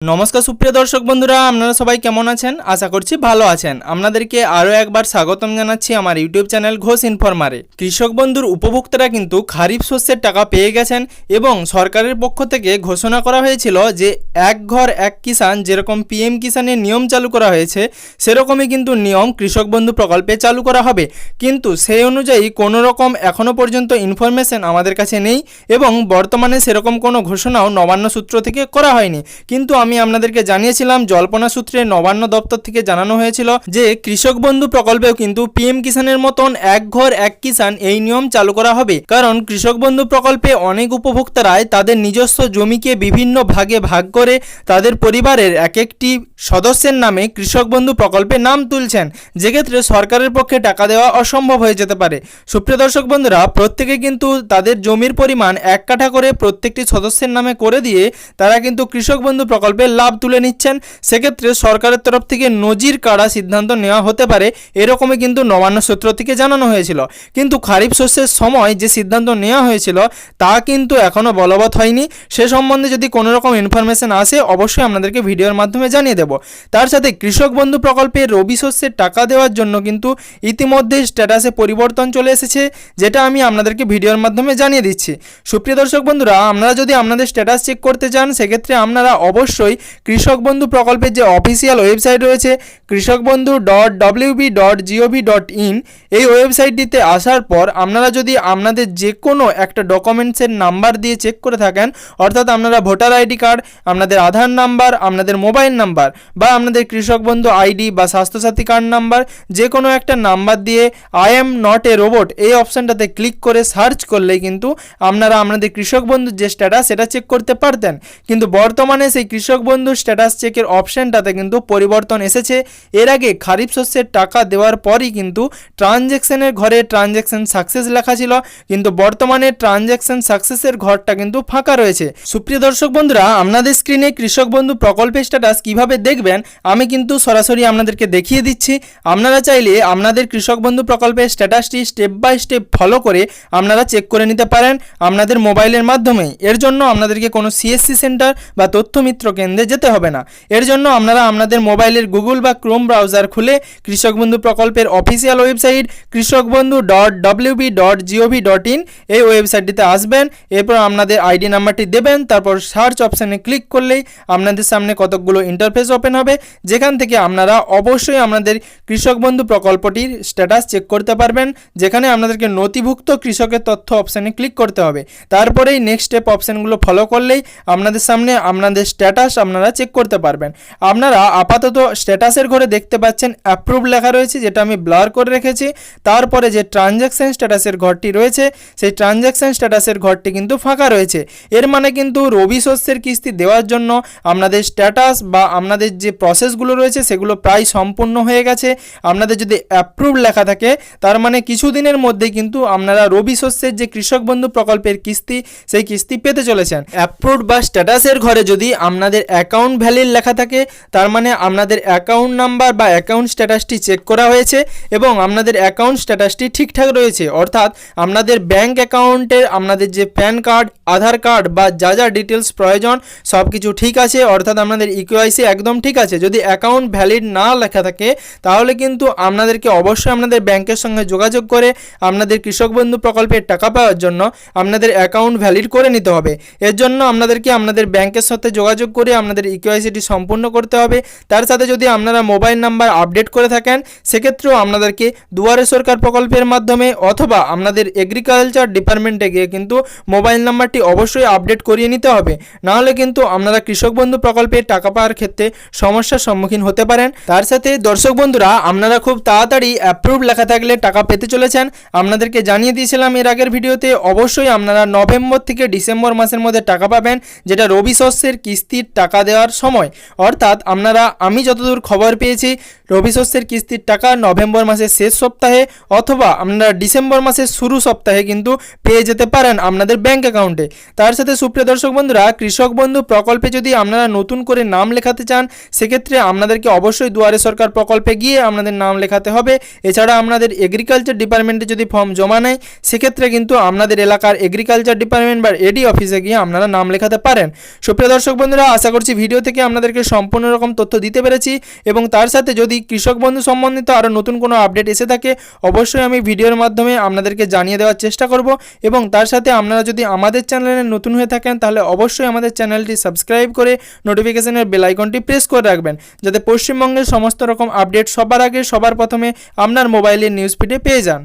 নমস্কার সুপ্রিয় দর্শক বন্ধুরা, আপনারা সবাই কেমন আছেন? আশা করছি ভালো আছেন। আপনাদেরকে আরও একবার স্বাগতম জানাচ্ছি আমার ইউটিউব চ্যানেল ঘোষ ইনফরমারে। কৃষক বন্ধুর উপভোক্তারা কিন্তু খারিফ শস্যের টাকা পেয়ে গেছেন এবং সরকারের পক্ষ থেকে ঘোষণা করা হয়েছিল যে এক ঘর, এক কিষান যেরকম পিএম কিষানের নিয়ম চালু করা হয়েছে, সেরকমই কিন্তু নিয়ম কৃষক বন্ধু প্রকল্পে চালু করা হবে। কিন্তু সেই অনুযায়ী কোনো রকম এখনও পর্যন্ত ইনফরমেশন আমাদের কাছে নেই এবং বর্তমানে সেরকম কোনো ঘোষণাও নবান্ন সূত্র থেকে করা হয়নি। কিন্তু আমি আপনাদেরকে জানিয়েছিলাম, জল্পনা সূত্রে নবান্ন দপ্তর থেকে জানানো হয়েছিল যে, কৃষক বন্ধু প্রকল্পেও কিন্তু পিএম কিষানের মতন এক ঘর, এক কিষান এই নিয়ম চালু করা হবে। কারণ কৃষক বন্ধু প্রকল্পে অনেক উপভোক্তারাই তাদের নিজস্ব জমিকে বিভিন্ন ভাগে ভাগ করে তাদের পরিবারের এক একটি সদস্যের নামে কৃষক বন্ধু প্রকল্পে নাম তুলছেন। যেক্ষেত্রে সরকারের পক্ষে টাকা দেওয়া অসম্ভব হয়ে যেতে পারে। সুপ্রিয় দর্শক বন্ধুরা, প্রত্যেকে কিন্তু তাদের জমির পরিমাণ এক কাঠা করে প্রত্যেকটি সদস্যের নামে করে দিয়ে তারা কিন্তু কৃষক বন্ধু প্রকল্পের লাভ তুলে নিচ্ছেন। সেক্ষেত্রে সরকারের তরফ থেকে নজির কাড়া সিদ্ধান্ত নেওয়া হতে পারে, এরকমই কিন্তু নবান্ন সূত্র থেকে জানানো হয়েছিল। কিন্তু খারিফ শস্যের সময় যে সিদ্ধান্ত নেওয়া হয়েছিল, তা কিন্তু এখনও বলবৎ হয়নি। সে সম্বন্ধে যদি কোনো রকম ইনফরমেশন আসে, অবশ্যই আপনাদেরকে ভিডিওর মাধ্যমে জানিয়ে দেব। তার সাথে কৃষক বন্ধু প্রকল্পে রবি শস্যের টাকা দেওয়ার জন্য কিন্তু ইতিমধ্যে স্ট্যাটাসে পরিবর্তন চলে এসেছে, যেটা আমি আপনাদেরকে ভিডিওর মাধ্যমে জানিয়ে দিচ্ছি। সুপ্রিয় দর্শক বন্ধুরা, আপনারা যদি আপনাদের স্ট্যাটাস চেক করতে চান, সেক্ষেত্রে আপনারা অবশ্যই কৃষক বন্ধু প্রকল্পের যে অফিসিয়াল ওয়েবসাইট রয়েছে Krishak Bandhu dot W B dot G O V dot in এই ওয়েবসাইটটিতে আসার পর আপনারা যদি আপনাদের যে কোনো একটা ডকুমেন্টসের নাম্বার দিয়ে চেক করে থাকেন, অর্থাৎ আপনারা ভোটার আইডি কার্ড আপনাদের আধার নাম্বার আপনাদের মোবাইল নাম্বার বা আপনাদের কৃষক বন্ধু আইডি বা স্বাস্থ্যসাথী কার্ড নাম্বার যে কোনো একটা নাম্বার দিয়ে I am not a robot এই অপশানটাতে ক্লিক করে সার্চ করলেই কিন্তু আপনারা আপনাদের কৃষক বন্ধুর যে স্ট্যাটাস সেটা চেক করতে পারতেন। কিন্তু বর্তমানে সেই কৃষক বন্ধু স্ট্যাটাস চেকের অপশানটাতে কিন্তু পরিবর্তন এসেছে। এর আগে খারিফ শস্যের টাকা দেওয়ার পরই কিন্তু ট্রানজ্যাকশনের ঘরে ট্রানজ্যাকশন সাকসেস লেখা ছিল। কিন্তু বর্তমানে ট্রানজ্যাকশন সাকসেসের ঘরটা কিন্তু ফাঁকা রয়েছে। সুপ্রিয় দর্শক বন্ধুরা, আপনাদের স্ক্রিনে কৃষক বন্ধু প্রকল্পের স্ট্যাটাস কীভাবে দেখবেন, আমি কিন্তু সরাসরি আপনাদেরকে দেখিয়ে দিচ্ছি। আপনারা চাইলে আপনাদের কৃষক বন্ধু প্রকল্পের স্ট্যাটাসটি স্টেপ বাই স্টেপ ফলো করে আপনারা চেক করে নিতে পারেন। আপনাদের মোবাইলের মাধ্যমে। এর জন্য আপনাদেরকে কোনো সিএসসি সেন্টার বা তথ্য মিত্র কেন্দ্রে যেতে হবে না। এর জন্য আপনারা আপনাদের মোবাইলের গুগল বা ক্রোম ব্রাউজার খুলে কৃষক বন্ধু প্রকল্পের official website Krishak Bandhu dot WB dot GOV dot in এই ওয়েবসাইটটিতে আসবেন। এরপর আপনাদের আইডি নাম্বারটি দেবেন। তারপর সার্চ অপশানে ক্লিক করলেই আপনাদের সামনে কতকগুলো ইন্টারফেস ওপেন হবে। যেখান থেকে আপনারা অবশ্যই আপনাদের কৃষক বন্ধু প্রকল্পটির স্ট্যাটাস চেক করতে পারবেন। যেখানে আপনাদেরকে নথিভুক্ত কৃষকের তথ্য অপশানে ক্লিক করতে হবে। তারপরেই নেক্সট স্টেপ অপশানগুলো ফলো করলেই আপনাদের সামনে আপনাদের স্ট্যাটাস আপনারা চেক করতে পারবেন। আপনারা আপাতত স্ট্যাটাসের ঘরে দেখতে পাচ্ছেন অ্যাপ্রুভ লেখা রয়েছে, যেটা আমি ব্লার করে রেখেছি। তারপরে যে ট্রানজ্যাকশন স্ট্যাটাসের ঘরটি রয়েছে, সেই ট্রানজ্যাকশন স্ট্যাটাসের ঘরটি কিন্তু ফাঁকা রয়েছে। এর মানে কিন্তু রবি শস্যের কিস্তি দেওয়ার জন্য আপনাদের স্ট্যাটাস বা আপনাদের যে প্রসেসগুলো রয়েছে, সেগুলো প্রায় সম্পূর্ণ হয়ে গেছে। আপনাদের যদি অ্যাপ্রুভ লেখা থাকে, তার মানে কিছুদিনের মধ্যে কিন্তু আপনারা রবি শস্যের যে কৃষক বন্ধু প্রকল্পের কিস্তি, সেই কিস্তি পেতে চলেছেন। অ্যাপ্রুভ বা স্ট্যাটাসের ঘরে যদি আপনাদের অ্যাকাউন্ট ভ্যালিড লেখা থাকে, তার মানে আপনাদের অ্যাকাউন্ট নাম্বার বা অ্যাকাউন্ট স্ট্যাটাসটি চেক করা হয়েছে এবং আপনাদের অ্যাকাউন্ট স্ট্যাটাসটি ঠিকঠাক রয়েছে। অর্থাৎ আপনাদের ব্যাংক অ্যাকাউন্টের আপনাদের যে প্যান কার্ড আধার কার্ড বা যা যা ডিটেলস প্রয়োজন সব কিছু ঠিক আছে। অর্থাৎ আপনাদের ইকুআইসি একদম ঠিক আছে। যদি অ্যাকাউন্ট ভ্যালিড না লেখা থাকে, তাহলে কিন্তু আপনাদেরকে অবশ্যই আপনাদের ব্যাংকের সঙ্গে যোগাযোগ করে আপনাদের কৃষক বন্ধু প্রকল্পের টাকা পাওয়ার জন্য আপনাদের অ্যাকাউন্ট ভ্যালিড করে নিতে হবে। এর জন্য আপনাদেরকে আপনাদের ব্যাংকের সাথে যোগাযোগ করে আপনাদের ইকুআইসিটি সম্পূর্ণ করতে হবে। তার সাথে যদি আপনারা মোবাইল নাম্বার আপডেট করে থাকেন, সেক্ষেত্রেও আপনাদেরকে দুয়ারে সরকার প্রকল্পের মাধ্যমে অথবা আপনাদের এগ্রিকালচার ডিপার্টমেন্টে গিয়ে কিন্তু মোবাইল নাম্বারটি অবশ্যই আপডেট করিয়ে নিতে হবে। নাহলে কিন্তু আপনারা কৃষক বন্ধু প্রকল্পে টাকা পাওয়ার ক্ষেত্রে সমস্যার সম্মুখীন হতে পারেন। তার সাথে দর্শক বন্ধুরা, আপনারা খুব তাড়াতাড়ি অ্যাপ্রুভ লেখা থাকলে টাকা পেতে চলেছেন। আপনাদেরকে জানিয়ে দিয়েছিলাম এর আগের ভিডিওতে, অবশ্যই আপনারা নভেম্বর থেকে ডিসেম্বর মাসের মধ্যে টাকা পাবেন, যেটা রবি শস্যের কিস্তির টাকা দেওয়ার সময়। অর্থাৎ আপনারা আমি যতদূর খবর পেয়েছি রবি শস্যের কিস্তির টাকা নভেম্বর মাসের শেষ সপ্তাহে অথবা আপনারা ডিসেম্বর মাসের শুরু সপ্তাহে কিন্তু পেয়ে যেতে পারেন আপনাদের ব্যাংক অ্যাকাউন্টে। তার সাথে সুপ্রিয় দর্শক বন্ধুরা, কৃষক বন্ধু প্রকল্পে যদি আপনারা নতুন করে নাম লেখাতে চান, সেক্ষেত্রে আপনাদেরকে অবশ্যই দুয়ারে সরকার প্রকল্পে গিয়ে আপনাদের নাম লেখাতে হবে। এছাড়া আপনাদের এগ্রিকালচার ডিপার্টমেন্টে যদি ফর্ম জমা নেয়, সেক্ষেত্রে কিন্তু আপনাদের এলাকার এগ্রিকালচার ডিপার্টমেন্ট বা এডি অফিসে গিয়ে আপনারা নাম লেখাতে পারেন। সুপ্রিয় দর্শক বন্ধুরা, আশা করছি ভিডিও থেকে আপনাদেরকে সম্পূর্ণ রকম তথ্য দিতে পেরেছি এবং তার সাথে যদি কৃষক বন্ধু সম্বন্ধিত আরও নতুন কোনো আপডেট এসে থাকে, অবশ্যই আমি ভিডিওর মাধ্যমে আপনাদেরকে জানিয়ে দেওয়ার চেষ্টা করব। এবং তার সাথে আপনারা যদি আমাদের চ্যানেলে নতুন হয়ে থাকেন, তাহলে অবশ্যই আমাদের চ্যানেলটি সাবস্ক্রাইব করে নোটিফিকেশনের বেলাইকনটি প্রেস করে রাখবেন, যাতে পশ্চিমবঙ্গের সমস্ত রকম আপডেট সবার আগে, সবার প্রথমে আপনার মোবাইলের নিউজ ফিডে পেয়ে যান।